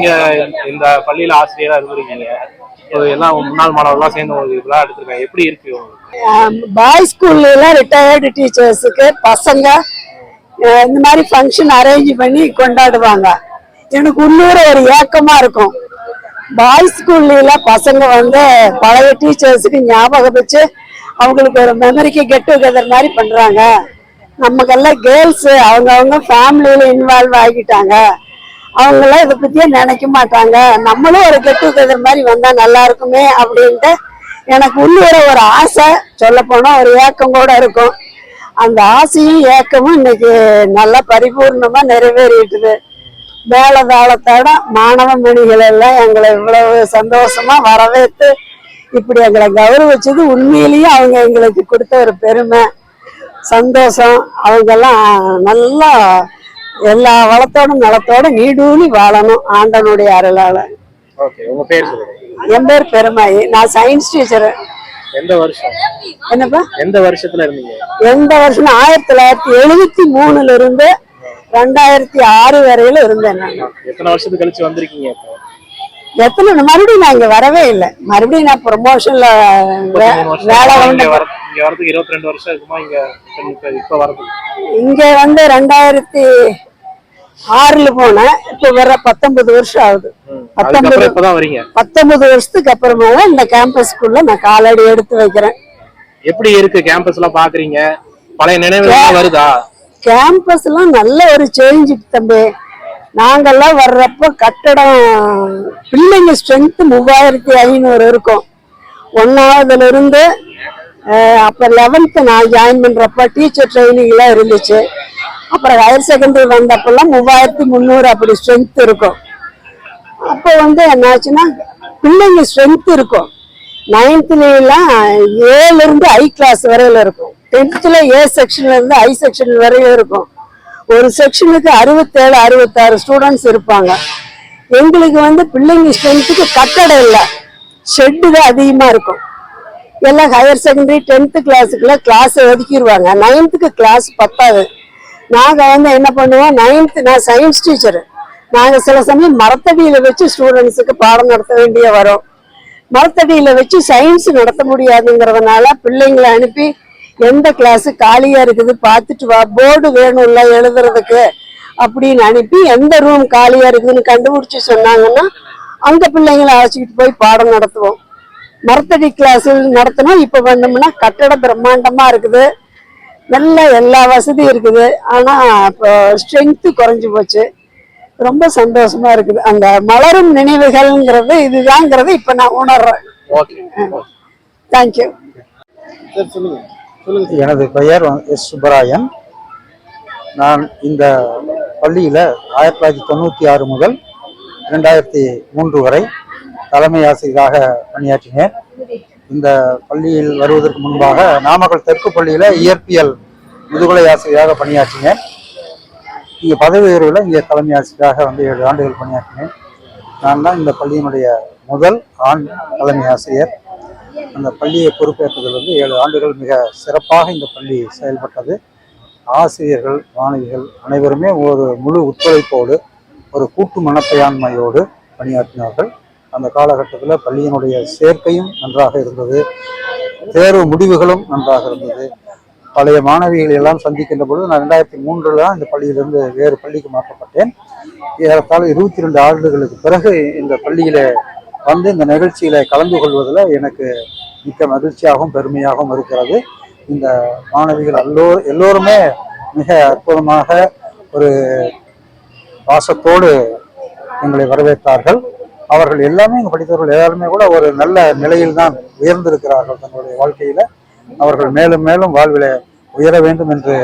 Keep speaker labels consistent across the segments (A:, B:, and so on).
A: நீங்க இந்த பள்ளியில ஆசிரியரா இருந்திருக்கீங்க. எல்லாம் முன்னாள் மாணவர்கள்லாம் சேர்ந்து உங்களுக்கு இதெல்லாம் எடுத்திருக்காங்க. எப்படி இருக்கு உங்களுக்கு?
B: பாய்ஸ் ஸ்கூல்ல எல்லாம் ரிட்டையர்டு டீச்சர்ஸுக்கு பசங்க இந்த மாதிரி ஃபங்க்ஷன் அரேஞ்ச் பண்ணி கொண்டாடுவாங்க. எனக்கு உள்ளூர ஒரு ஏக்கமா இருக்கும். பாய்ஸ் ஸ்கூல்ல பசங்க வந்து பழைய டீச்சர்ஸுக்கு ஞாபகம் வச்சு அவங்களுக்கு ஒரு மெமரிக்கு கெட் டுகெதர் மாதிரி பண்றாங்க. நமக்கெல்லாம் கேர்ள்ஸ் அவங்க அவங்க ஃபேமிலியில இன்வால்வ் ஆகிட்டாங்க. அவங்களாம் இதை பத்தியே நினைக்க மாட்டாங்க. நம்மளும் ஒரு கெட் டுகெதர் மாதிரி வந்தா நல்லா இருக்குமே அப்படின்ட்டு எனக்கு உள்ளூர ஒரு ஆசை. சொல்ல போனா ஒரு ஏக்கம் கூட இருக்கும். அந்த ஆசையும் ஏக்கமும் இன்னைக்கு நல்லா பரிபூர்ணமா நிறைவேறிட்டுது. மேலதாளத்தோட மாணவ மணிகள் எல்லாம் எங்களை இவ்வளவு சந்தோஷமா வரவேற்று இப்படி எங்களை கௌரவிச்சது உண்மையிலேயே அவங்க எங்களுக்கு கொடுத்த ஒரு பெருமை. சந்தோஷம். அவங்கெல்லாம் நல்லா எல்லா வளத்தோடும் நலத்தோட நீடூழி வாழணும் ஆண்டனுடைய அருளால. என் பேர் பெருமாயி. நான் சயின்ஸ் டீச்சர்
A: எந்த வருஷம்?
B: என்னப்பா?
A: எந்த வருஷத்துல இருந்தீங்க?
B: எந்த வருஷம்? ஆயிரத்தி தொள்ளாயிரத்தி எழுபத்தி மூணுல இருந்து ரெண்டாயிரத்தி ஆறு வரையில இருந்தேன் நான்.
A: எத்தனை வருஷத்துக்கு கழிச்சு வந்திருக்கீங்க இப்போ?
B: எத்தனை மறுபடியும் நான் இங்க வரவே இல்லை. மறுபடியும் நான் ப்ரொமோஷன்ல வேலை
A: வர இங்க வரதுக்கு இருபத்தி ரெண்டு வருஷம் இருக்குமா இங்க இப்ப- இப்ப வரது
B: இங்க வந்து ரெண்டாயிரத்தி ஆறுல போனேன். இப்ப வர பத்தொன்பது வருஷம் ஆகுது. பத்தொன்பது பத்தொன்பது வருஷத்துக்கு அப்புறமா தான் இந்த கேம்பஸ்க்குள்ள நான் காலடி எடுத்து வைக்கிறேன்.
A: எப்படி இருக்கு கேம்பஸ் எல்லாம் பாக்குறீங்க? பழைய நினைவுகள் வருதா?
B: கேம்பஸ் எல்லாம் நல்ல ஒரு சேஞ்ச் தம்பி. நாங்கெல்லாம் வர்றப்போ கட்டடம் பிள்ளைங்க ஸ்ட்ரென்த் மூவாயிரத்தி ஐநூறு இருக்கும். ஒன்னாவதுல இருந்து அப்ப லெவன்த்து நான் ஜாயின் பண்றப்ப டீச்சர் ட்ரைனிங் எல்லாம் இருந்துச்சு. அப்புறம் ஹையர் செகண்டரி வந்தப்பெல்லாம் மூவாயிரத்தி முந்நூறு அப்படி ஸ்ட்ரென்த் இருக்கும். அப்போ வந்து என்னாச்சுன்னா பிள்ளைங்க ஸ்ட்ரென்த் இருக்கும். நைன்த்ல எல்லாம் இருந்து ஐ கிளாஸ் வரையில் இருக்கும். டென்த்தில் ஏ செக்ஷன்லேருந்து ஐ செக்ஷன் வரையும் இருக்கும். ஒரு செக்ஷனுக்கு அறுபத்தேழு அறுபத்தாறு ஸ்டூடெண்ட்ஸ் இருப்பாங்க. எங்களுக்கு வந்து பிள்ளைங்க ஸ்ட்ரென்த்துக்கு கட்டடம் இல்லை. ஷெட்டு தான் அதிகமாக இருக்கும். எல்லாம் ஹையர் செகண்டரி டென்த்து கிளாஸுக்குள்ள கிளாஸை ஒதுக்கிடுவாங்க நைன்த்துக்கு கிளாஸ் பத்தாது. நாங்கள் வந்து என்ன பண்ணுவோம் நைன்த்து நான் சயின்ஸ் டீச்சரு நாங்கள் சில சமயம் மரத்தடியில் வச்சு ஸ்டூடெண்ட்ஸுக்கு பாடம் நடத்த வேண்டிய வரும். மரத்தடியில் வச்சு சயின்ஸ் நடத்த முடியாதுங்கிறதுனால பிள்ளைங்களை அனுப்பி எந்த கிளாஸு காலியாக இருக்குது பார்த்துட்டு வா போர்டு வேணும்ல எழுதுறதுக்கு அப்படின்னு அனுப்பி எந்த ரூம் காலியாக இருக்குதுன்னு கண்டுபிடிச்சி சொன்னாங்கன்னா அந்த பிள்ளைங்களை அழைச்சிக்கிட்டு போய் பாடம் நடத்துவோம். மரத்தடி கிளாஸ் நடத்தினோம் இப்போ வந்தோம்னா கட்டடம் பிரம்மாண்டமாக இருக்குது. நல்ல எல்லா வசதியும் இருக்குது. ஆனா இப்போ ஸ்ட்ரென்த்து குறைஞ்சு போச்சு. ரொம்ப சந்தோஷமா இருக்குது. அந்த மலரும் நினைவுகள்ங்கிறது இதுதாங்கிறது இப்ப நான் உணர்றேன்.
A: ஓகே
B: தேங்க்யூ
A: சரி சொல்லுங்க. சொல்லுங்க.
C: எனது பெயர் எஸ் சுப்பராயன். நான் இந்த பள்ளியில் ஆயிரத்தி தொள்ளாயிரத்தி தொண்ணூற்றி ஆறு முதல் ரெண்டாயிரத்தி மூன்று வரை தலைமை ஆசிரியராக பணியாற்றினேன். இந்த பள்ளியில் வருவதற்கு முன்பாக நாமக்கல் தெற்கு பள்ளியில் இயற்பியல் முதுகலை ஆசிரியராக பணியாற்றினேன். இங்கே பதவி உயர்வில் இங்கே தலைமை ஆசிரியராக வந்து ஏழு ஆண்டுகள் பணியாற்றினேன். நான் தான் இந்த பள்ளியினுடைய முதல் ஆண் தலைமை ஆசிரியர். அந்த பள்ளியை பொறுப்பேற்றதில் வந்து ஏழு ஆண்டுகள் மிக சிறப்பாக இந்த பள்ளி செயல்பட்டது. ஆசிரியர்கள் மாணவிகள் அனைவருமே ஒரு முழு ஒத்துழைப்போடு ஒரு கூட்டு மனப்பயான்மையோடு பணியாற்றினார்கள். அந்த காலகட்டத்தில் பள்ளியினுடைய சேர்க்கையும் நன்றாக இருந்தது. தேர்வு முடிவுகளும் நன்றாக இருந்தது. பழைய மாணவிகள் எல்லாம் சந்திக்கின்ற பொழுது நான் ரெண்டாயிரத்தி மூன்றில் தான் இந்த பள்ளியிலிருந்து வேறு பள்ளிக்கு மாற்றப்பட்டேன். ஏறத்தாழ இருபத்தி ரெண்டு ஆண்டுகளுக்கு பிறகு இந்த பள்ளியில் வந்து இந்த நிகழ்ச்சியில் கலந்து கொள்வதில் எனக்கு மிக்க மகிழ்ச்சியாகவும் பெருமையாகவும் இருக்கிறது. இந்த மாணவிகள் எல்லோ எல்லோருமே மிக அற்புதமாக ஒரு பாசத்தோடு எங்களை வரவேற்றார்கள். அவர்கள் எல்லாமே இங்கே படித்தவர்கள் எல்லாருமே கூட ஒரு நல்ல நிலையில் தான் உயர்ந்திருக்கிறார்கள் தங்களுடைய வாழ்க்கையில. அவர்கள் மேலும் மேலும் வாழ்வில உயர வேண்டும் என்று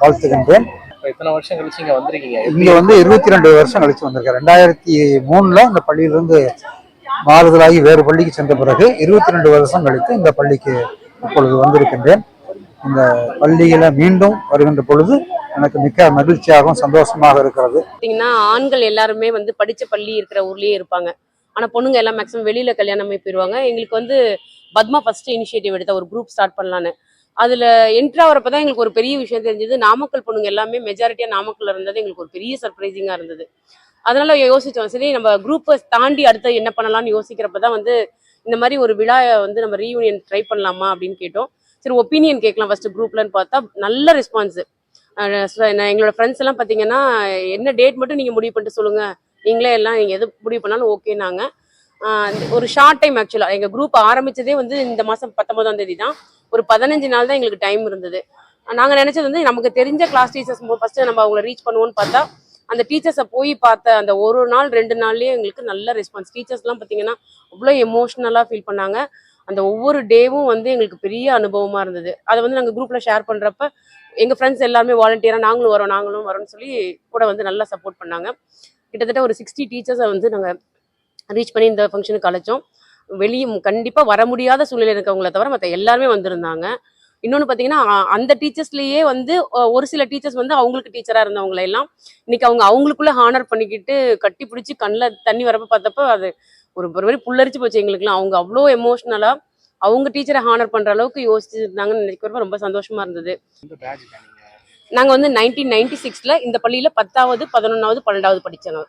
C: வாழ்த்துகின்றேன்.
A: இப்ப எத்தனை வருஷம் கழிச்சு இங்க வந்திருக்கீங்க?
C: இங்க வந்து இருபத்தி ரெண்டு வருஷம் கழிச்சு வந்திருக்கேன். ரெண்டாயிரத்தி மூணுல இந்த பள்ளியிலிருந்து மாறுதலாகி வேறு பள்ளிக்கு சென்ற பிறகு இருபத்தி ரெண்டு வருஷம் கழித்து இந்த பள்ளிக்கு இப்பொழுது வந்திருக்கின்றேன். இந்த பள்ளியில மீண்டும் வருகின்ற பொழுது எனக்கு மிக்க மகிழ்ச்சியாகவும் சந்தோஷமாக இருக்கிறது.
D: பார்த்தீங்கன்னா ஆண்கள் எல்லாருமே வந்து படிச்ச பள்ளி இருக்கிற ஊர்லயே இருப்பாங்க. ஆனால் பொண்ணுங்க எல்லாம் மேக்ஸிமம் வெளியில் கல்யாணம் போயிடுவாங்க போயிருவாங்க. எங்களுக்கு வந்து பத்மா ஃபர்ஸ்ட் இனிஷியேட்டிவ் எடுத்த ஒரு குரூப் ஸ்டார்ட் பண்ணலான்னு. அதில் என்ட்ரா வரப்ப தான் எங்களுக்கு ஒரு பெரிய விஷயம் தெரிஞ்சது. நாமக்கல் பொண்ணுங்க எல்லாமே மெஜாரிட்டியாக நாமக்கல்ல இருந்தது. எங்களுக்கு ஒரு பெரிய சர்ப்ரைசிங்காக இருந்தது. அதனால யோசித்தோம் சரி நம்ம குரூப்பை தாண்டி அடுத்து என்ன பண்ணலாம்னு யோசிக்கிறப்ப தான் வந்து இந்த மாதிரி ஒரு விழாவை வந்து நம்ம ரீயூனியன் ட்ரை பண்ணலாமா அப்படின்னு கேட்டோம். சரி ஒப்பீனியன் கேட்கலாம் ஃபர்ஸ்ட் குரூப்லன்னு பார்த்தா நல்ல ரெஸ்பான்ஸ் எங்களோட ஃப்ரெண்ட்ஸ் எல்லாம் பார்த்தீங்கன்னா என்ன டேட் மட்டும் நீங்கள் முடிவு பண்ணிட்டு சொல்லுங்கள் நீங்களே எல்லாம் நீங்கள் எது முடிவு பண்ணாலும் ஓகேனாங்க ஒரு ஷார்ட் டைம் ஆக்சுவலாக எங்கள் குரூப் ஆரம்பித்ததே வந்து இந்த மாதம் பத்தொன்பதாம் தேதி தான் ஒரு பதினஞ்சு நாள் தான் எங்களுக்கு டைம் இருந்தது. நாங்கள் நினச்சது வந்து நமக்கு தெரிஞ்ச கிளாஸ் டீச்சர்ஸ் ஃபஸ்ட்டு நம்ம அவங்கள ரீச் பண்ணுவோம்னு பார்த்தா அந்த டீச்சர்ஸை போய் பார்த்த அந்த ஒரு நாள் ரெண்டு நாள்லேயே எங்களுக்கு நல்ல ரெஸ்பான்ஸ் டீச்சர்ஸ்லாம் பார்த்தீங்கன்னா அவ்வளோ எமோஷ்னலாக ஃபீல் பண்ணாங்க. அந்த ஒவ்வொரு டேவும் வந்து எங்களுக்கு பெரிய அனுபவமாக இருந்தது. அதை வந்து நாங்கள் குரூப்பில் ஷேர் பண்ணுறப்ப எங்கள் ஃப்ரெண்ட்ஸ் எல்லாருமே வாலண்டியராக நாங்களும் வரோம் நாங்களும் வரோம்னு சொல்லி கூட வந்து நல்லா சப்போர்ட் பண்ணாங்க. கிட்டத்தட்ட ஒரு சிக்ஸ்டி டீச்சர்ஸை வந்து நாங்கள் ரீச் பண்ணி இந்த ஃபங்க்ஷனுக்கு அழைச்சோம். வெளியே கண்டிப்பாக வர முடியாத சூழ்நிலை இருக்கவங்கள தவிர மற்ற எல்லாருமே வந்திருந்தாங்க. இன்னொன்று பார்த்தீங்கன்னா அந்த டீச்சர்ஸ்லேயே வந்து ஒரு சில டீச்சர்ஸ் வந்து அவங்களுக்கு டீச்சராக இருந்தவங்கள எல்லாம் இன்னைக்கு அவங்க அவங்களுக்குள்ள ஹானர் பண்ணிக்கிட்டு கட்டி பிடிச்சி கண்ணில் தண்ணி வரப்போ பார்த்தப்ப அது ஒரு ஒரு மாதிரி புல்லரிச்சு போச்சு எங்களுக்குலாம் அவங்க அவ்வளோ எமோஷ்னலாக அவங்க டீச்சரை ஹானர் பண்ணுற அளவுக்கு யோசிச்சிருந்தாங்கன்னு நினைக்கிறப்ப ரொம்ப சந்தோஷமாக இருந்தது. நாங்கள் வந்து நைன்டீன் நைன்டி சிக்ஸில் இந்த பள்ளியில் பத்தாவது பதினொன்றாவது பன்னெண்டாவது படித்தோம்